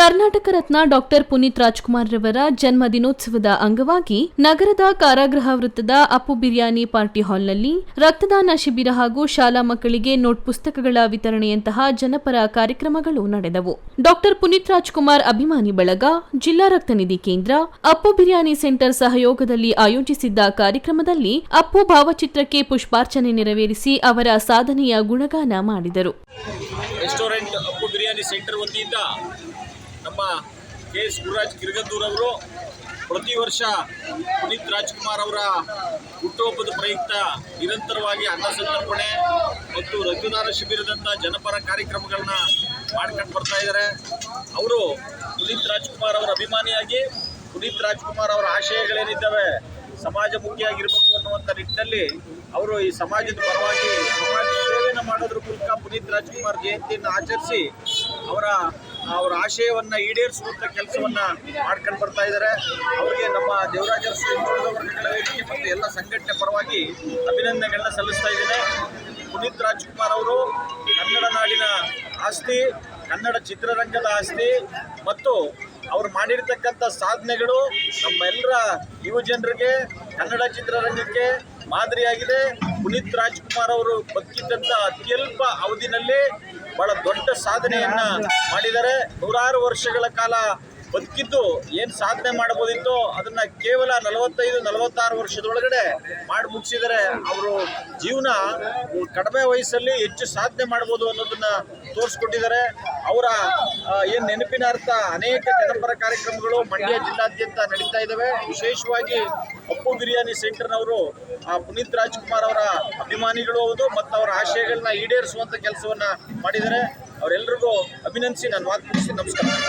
Karnataka Ratna doctor Puneeth Rajkumar ರವರ ಜನ್ಮ ದಿನೋತ್ಸವದ ಅಂಗವಾಗಿ ನಗರದ ಕಾರಾಗೃಹ ವೃತ್ತದ ಅಪ್ಪು ಬಿರಿಯಾನಿ ಪಾರ್ಟಿ ಹಾಲ್ನಲ್ಲಿ ರಕ್ತದಾನ ಶಿಬಿರ ಹಾಗೂ ಶಾಲಾ ಮಕ್ಕಳಿಗೆ ನೋಟ್ ಪುಸ್ತಕಗಳ ವಿತರಣೆಯಂತಹ ಜನಪರ ಕಾರ್ಯಕ್ರಮಗಳು ನಡೆದವು. ಡಾಕ್ಟರ್ ಪುನೀತ್ ರಾಜ್ಕುಮಾರ್ ಅಭಿಮಾನಿ ಬಳಗ, ಜಿಲ್ಲಾ ರಕ್ತನಿಧಿ ಕೇಂದ್ರ, ಅಪ್ಪು ಬಿರಿಯಾನಿ ಸೆಂಟರ್ ಸಹಯೋಗದಲ್ಲಿ ಆಯೋಜಿಸಿದ್ದ ಕಾರ್ಯಕ್ರಮದಲ್ಲಿ ಅಪ್ಪು ಭಾವಚಿತ್ರಕ್ಕೆ ಪುಷ್ಪಾರ್ಚನೆ ನೆರವೇರಿಸಿ ಅವರ ಸಾಧನೆಯ ಗುಣಗಾನ ಮಾಡಿದರು. ರೆಸ್ಟೋರೆಂಟ್ ಅಪ್ಪು ಬಿರಿಯಾನಿ ಸೆಂಟರ್ ವತಿಯಿಂದ ನಮ್ಮ ಕೆ ಎಸ್ ಗುರುರಾಜ್ ಕಿರ್ಗದ್ದೂರ್ ಅವರು ಪ್ರತಿ ವರ್ಷ ಪುನೀತ್ ರಾಜ್ಕುಮಾರ್ ಅವರ ಹುಟ್ಟುಹಬ್ಬದ ಪ್ರಯುಕ್ತ ನಿರಂತರವಾಗಿ ಅನ್ನ ಸಂತರ್ಪಣೆ ಮತ್ತು ರಕ್ತದಾನ ಶಿಬಿರದಂಥ ಜನಪರ ಕಾರ್ಯಕ್ರಮಗಳನ್ನ ಮಾಡ್ಕೊಂಡು ಬರ್ತಾ ಇದ್ದಾರೆ ಅವರು ಪುನೀತ್ ರಾಜ್ಕುಮಾರ್ ಅವರ ಅಭಿಮಾನಿಯಾಗಿ, ಪುನೀತ್ ರಾಜ್ಕುಮಾರ್ ಅವರ ಆಶಯಗಳೇನಿದ್ದಾವೆ ಸಮಾಜಮುಖಿಯಾಗಿರಬೇಕು ಅನ್ನುವಂಥ ನಿಟ್ಟಿನಲ್ಲಿ ಅವರು ಈ ಸಮಾಜದ ಪರವಾಗಿ ಸಮಾಜ ಸೇವೆಯನ್ನು ಮಾಡೋದ್ರ ಮೂಲಕ ಪುನೀತ್ ರಾಜ್ಕುಮಾರ್ ಜಯಂತಿಯನ್ನು ಆಚರಿಸಿ ಅವರ ಅವರ ಆಶಯವನ್ನ ಈಡೇರಿಸುವಂಥ ಕೆಲಸವನ್ನ ಮಾಡ್ಕೊಂಡು ಬರ್ತಾ ಇದ್ದಾರೆ ಅವರಿಗೆ ನಮ್ಮ ದೇವರಾಜ ಅರಸು ಹಿಂದುಳಿದ ವೇದಿಕೆ ಮತ್ತು ಎಲ್ಲ ಸಂಘಟನೆ ಪರವಾಗಿ ಅಭಿನಂದನೆಗಳನ್ನ ಸಲ್ಲಿಸ್ತಾ ಇದ್ದೇನೆ. ಪುನೀತ್ ರಾಜ್ಕುಮಾರ್ ಅವರು ಕನ್ನಡ ನಾಡಿನ ಆಸ್ತಿ, ಕನ್ನಡ ಚಿತ್ರರಂಗದ ಆಸ್ತಿ ಮತ್ತು ಅವ್ರು ಮಾಡಿರ್ತಕ್ಕಂಥ ಸಾಧನೆಗಳು ನಮ್ಮೆಲ್ಲರ ಯುವ ಜನರಿಗೆ ಕನ್ನಡ ಚಿತ್ರರಂಗಕ್ಕೆ ಮಾದರಿಯಾಗಿದೆ. ಪುನೀತ್ ರಾಜ್ಕುಮಾರ್ ಅವರು ಬದುಕಿದ್ದಂಥ ಅತ್ಯಲ್ಪ ಅವಧಿನಲ್ಲಿ ಬಹಳ ದೊಡ್ಡ ಸಾಧನೆಯನ್ನ ಮಾಡಿದ್ದಾರೆ. ನೂರಾರು ವರ್ಷಗಳ ಕಾಲ ಬದುಕಿದ್ದು ಏನು ಸಾಧನೆ ಮಾಡಬಹುದಿತ್ತು ಅದನ್ನ ಕೇವಲ ನಲವತ್ತೈದು, ನಲವತ್ತಾರು ವರ್ಷದೊಳಗಡೆ ಮಾಡಿ ಮುಗಿಸಿದರೆ ಅವರು ಜೀವನ ಕಡಿಮೆ ವಯಸ್ಸಲ್ಲಿ ಹೆಚ್ಚು ಸಾಧನೆ ಮಾಡ್ಬೋದು ಅನ್ನೋದನ್ನ ತೋರಿಸ್ಕೊಟ್ಟಿದ್ದಾರೆ. ಅವರ ಏನು ನೆನಪಿನ ಅರ್ಥ? ಅನೇಕ ಜನಪರ ಕಾರ್ಯಕ್ರಮಗಳು ಮಂಡ್ಯ ಜಿಲ್ಲಾದ್ಯಂತ ನಡೀತಾ ಇದ್ದಾವೆ ವಿಶೇಷವಾಗಿ ಅಪ್ಪು ಬಿರಿಯಾನಿ ಸೆಂಟರ್ನವರು, ಆ, ಪುನೀತ್ ರಾಜ್ಕುಮಾರ್ ಅವರ ಅಭಿಮಾನಿಗಳು ಹೌದು, ಮತ್ತು ಅವರ ಆಶಯಗಳನ್ನ ಈಡೇರಿಸುವಂತ ಕೆಲಸವನ್ನ ಮಾಡಿದ್ದಾರೆ. ಅವರೆಲ್ಲರಿಗೂ ಅಭಿನಂದಿಸಿ, ನಾನು ಮಾತು ನಮಸ್ಕಾರ.